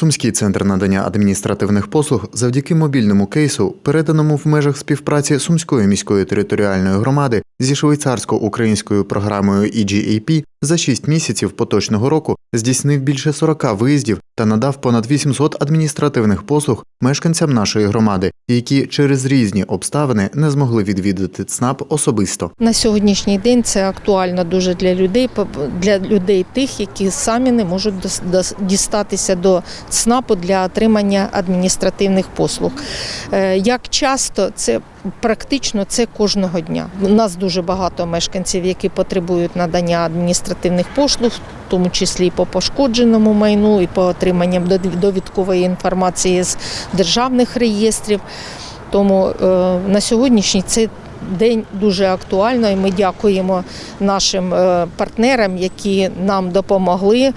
Сумський центр надання адміністративних послуг завдяки мобільному кейсу, переданому в межах співпраці Сумської міської територіальної громади зі швейцарсько-українською програмою EGAP, за 6 місяців поточного року здійснив більше 40 виїздів та надав понад 800 адміністративних послуг мешканцям нашої громади, які через різні обставини не змогли відвідати ЦНАП особисто. На сьогоднішній день це актуально дуже для людей, для людей тих, які самі не можуть дістатися до ЦНАПу для отримання адміністративних послуг. Е, Як часто це практично це кожного дня. У нас дуже багато мешканців, які потребують надання адміністративних послуг, в тому числі і по пошкодженому майну, і по отриманням довідкової інформації з державних реєстрів. Тому е, на сьогоднішній це день дуже актуально, і ми дякуємо нашим е, партнерам, які нам допомогли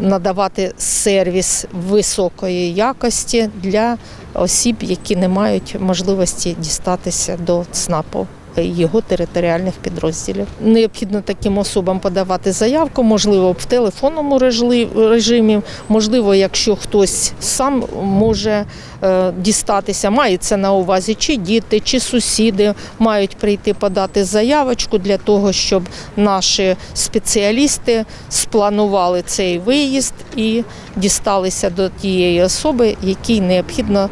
надавати сервіс високої якості для осіб, які не мають можливості дістатися до ЦНАПу. Його територіальних підрозділів. Необхідно таким особам подавати заявку, можливо, в телефонному режимі, можливо, якщо хтось сам може е, дістатися, мається на увазі, чи діти, чи сусіди мають прийти подати заявочку для того, щоб наші спеціалісти спланували цей виїзд і дісталися до тієї особи, якій необхідно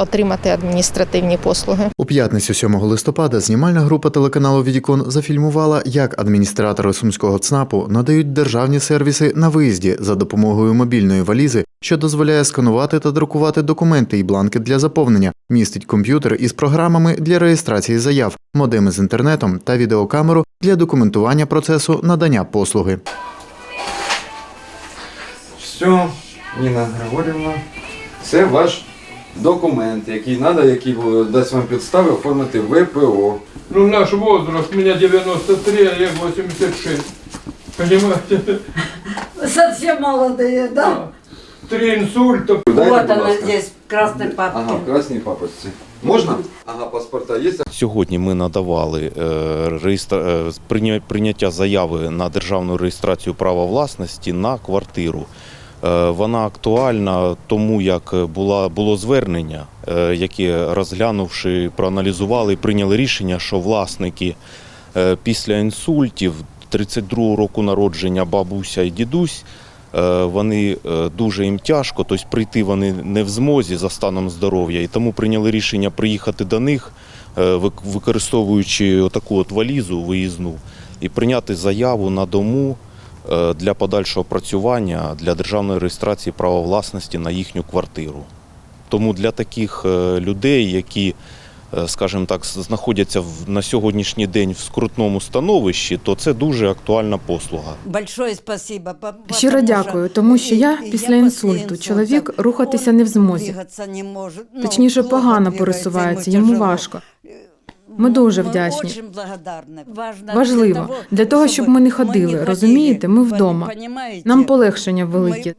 отримати адміністративні послуги. У п'ятницю 7 листопада знімальна група телеканалу Відікон зафільмувала, як адміністратори сумського ЦНАПу надають державні сервіси на виїзді за допомогою мобільної валізи, що дозволяє сканувати та друкувати документи і бланки для заповнення, містить комп'ютер із програмами для реєстрації заяв, модеми з інтернетом та відеокамеру для документування процесу надання послуги. Все, Ніна Григорівна, це ваш документ, який треба, який дасть вам підстави оформити ВПО. Ну, наш возраст, у меня 93, а я 86. Понимаете? Совсем молодые, да? Три инсульта. Дайте, вот будь она ласка. здесь, в красной папке. Ага, в красній папочці. Можна? Ага, паспорта є. Сьогодні ми надавали е, реєстра... е, прийня- прийняття заяви на державну реєстрацію права власності на квартиру. Е, Вона актуальна тому, як була, було звернення, е, яке розглянувши, проаналізували і прийняли рішення, що власники е, після інсультів 32 року народження бабуся і дідусь. Вони дуже їм тяжко, тобто прийти вони не в змозі за станом здоров'я, і тому прийняли рішення приїхати до них, використовуючи таку от валізу виїзну, і прийняти заяву на дому для подальшого працювання для державної реєстрації права власності на їхню квартиру. Тому для таких е, людей, які, е, скажімо так, знаходяться в- на сьогоднішній день в скрутному становищі, то це дуже актуальна послуга. Большое спасибо. Щиро дякую, тому що я після інсульту. Чоловік рухатися не в змозі. Ну, Точніше, погано пересувається, йому важко. Ми дуже вдячні. Важливо для того, щоб ми не ходили. Розумієте, ми вдома. Нам полегшення велике.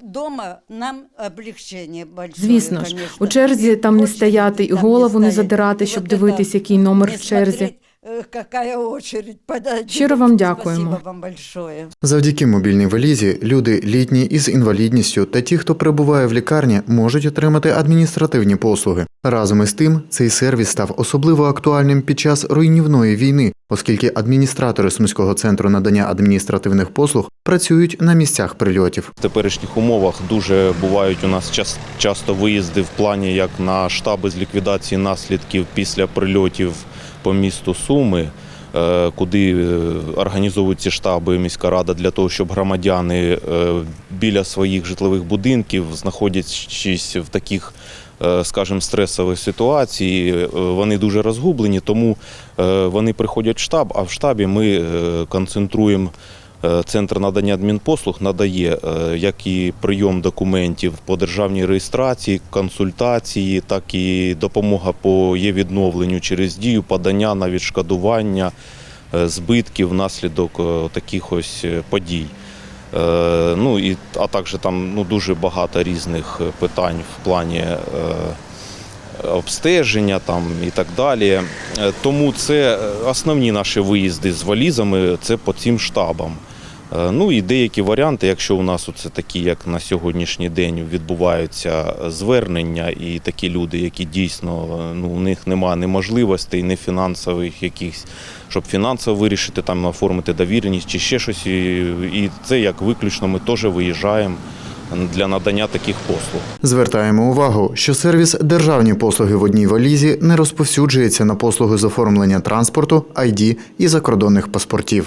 Звісно ж, у черзі там не стояти і голову не задирати, щоб дивитись, який номер в черзі. Э, Какая очередь. Подойди. Щиро вам дякуємо. Спасибо вам большое. Завдяки мобільній валізі люди літні із інвалідністю та ті, хто перебуває в лікарні, можуть отримати адміністративні послуги. Разом із тим, цей сервіс став особливо актуальним під час руйнівної війни, оскільки адміністратори Сумського центру надання адміністративних послуг працюють на місцях прильотів. В теперішніх умовах дуже бувають у нас час, часто виїзди в плані як на штаби з ліквідації наслідків після прильотів по місту Суми, е, куди е, організовують штаби міська рада для того, щоб громадяни е, біля своїх житлових будинків, знаходячись в таких, скажімо, стресових ситуацій, е, вони дуже розгублені, тому вони приходять в штаб, а в штабі ми концентруємо. Е, Центр надання адмінпослуг надає е, як і прийом документів по державній реєстрації, консультації, так і допомога по є відновленню через дію, подання на відшкодування е, збитків внаслідок таких ось подій. Ну і а також там ну дуже багато різних питань в плані. Обстеження там і так далі. Тому це основні наші виїзди з валізами це по цим штабам. Е, Ну і деякі варіанти, якщо у нас оце такі, як на сьогоднішній день відбуваються звернення, і такі люди, які дійсно е, ну, у них немає ні можливостей, ні фінансових якихось, щоб фінансово вирішити, там оформити довіреність чи ще щось. І, і це як виключно ми теж виїжджаємо для надання таких послуг. Звертаємо увагу, що сервіс Державні послуги в одній валізі не розповсюджується на послуги з оформлення транспорту, ID і закордонних паспортів.